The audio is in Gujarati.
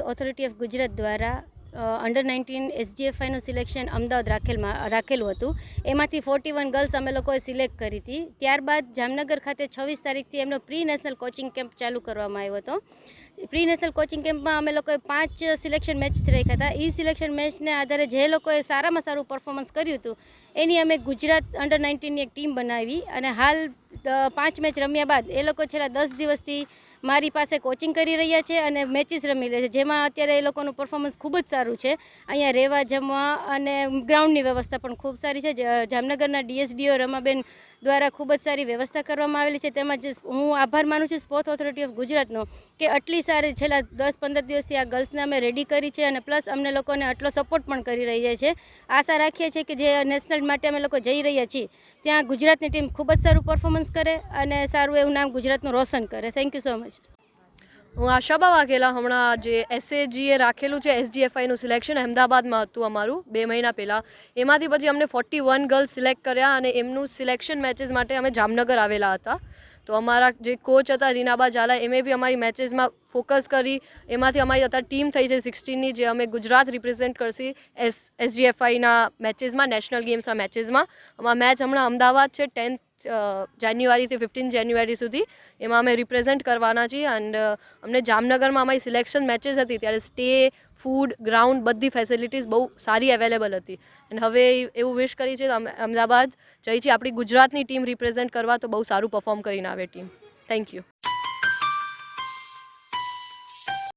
ઓથોરિટી ઓફ ગુજરાત દ્વારા અંડર નાઇન્ટીન એસજીએફઆઈનું સિલેક્શન અમદાવાદ રાખેલમાં, રાખેલું હતું. એમાંથી ફોર્ટી વન ગર્લ્સ અમે લોકોએ સિલેક્ટ કરી હતી. ત્યારબાદ જામનગર ખાતે છવ્વીસ તારીખથી એમનો પ્રી નેશનલ કોચિંગ કેમ્પ ચાલુ કરવામાં આવ્યો હતો. પ્રી નેશનલ કોચિંગ કેમ્પમાં અમે લોકોએ પાંચ સિલેક્શન મેચ રાખ્યા હતા. એ સિલેક્શન મેચને આધારે જે લોકોએ સારામાં સારું પરફોર્મન્સ કર્યું હતું, એની અમે ગુજરાત અંડર નાઇન્ટીનની એક ટીમ બનાવી અને હાલ પાંચ મેચ રમ્યા બાદ એ લોકો છેલ્લા દસ દિવસથી મારી પાસે કોચિંગ કરી રહ્યા છે અને મેચીસ રમી રહ્યા છે. જેમાં અત્યારે એ લોકોનું પરફોર્મન્સ ખૂબ જ સારું છે. અહીંયા રહેવા જમવા અને ગ્રાઉન્ડની વ્યવસ્થા પણ ખૂબ સારી છે. જામનગરના ડીએસડીઓ રમાબેન દ્વારા ખૂબ જ સારી વ્યવસ્થા કરવામાં આવેલી છે. તેમજ હું આભાર માનું છું સ્પોર્ટ્સ ઓથોરિટી ઓફ ગુજરાતનો કે આટલી સારી છેલ્લા દસ, પંદર દિવસથી આ ગર્લ્સને અમે રેડી કરી છે અને પ્લસ અમને લોકોને આટલો સપોર્ટ પણ કરી રહ્યા છે. આશા રાખીએ છીએ કે જે નેશનલ માટે અમે લોકો જઈ રહ્યા છીએ, ત્યાં ગુજરાતની ટીમ ખૂબ જ સારું પરફોર્મન્સ કરે અને સારું એવું નામ ગુજરાતનું રોશન કરે. થેન્ક યુ સો મચ હું આશાબા વાઘેલા હમણાં જે એસએજીએ રાખેલું છે એસજીએફઆઈનું સિલેક્શન અમદાવાદમાં હતું અમારું બે મહિના પહેલાં. એમાંથી પછી અમને ફોર્ટી વન ગર્લ્સ સિલેક્ટ કર્યા અને એમનું સિલેક્શન મેચીસ માટે અમે જામનગર આવેલા હતા. તો અમારા જે કોચ હતા, રીનાબા ઝાલા એમે બી અમારી મેચીસમાં ફોકસ કરી. એમાંથી અમારી અત્યારે ટીમ થઈ છે સિક્સટીનની જે અમે ગુજરાત રિપ્રેઝેન્ટ કરશી એસ એસજીએફઆઈના મેચીસમાં નેશનલ ગેમ્સના મેચીસમાં અમારા મેચ હમણાં અમદાવાદ છે ટેન્થ જાન્યુઆરીથી ફિફ્ટીન જાન્યુઆરી સુધી એમાં અમે રિપ્રેઝેન્ટ કરવાના છીએ એન્ડ અમને જામનગરમાં અમારી સિલેક્શન મેચીસ હતી ત્યારે સ્ટે ફૂડ ગ્રાઉન્ડ બધી ફેસિલિટીઝ બહુ સારી અવેલેબલ હતી. એન્ડ હવે એવું વિશ કરી છે અમે અમદાવાદ જઈ છીએ આપણી ગુજરાતની ટીમ રિપ્રેઝેન્ટ કરવા તો બહુ સારું પરફોર્મ કરીને આવે ટીમ થેન્ક યુ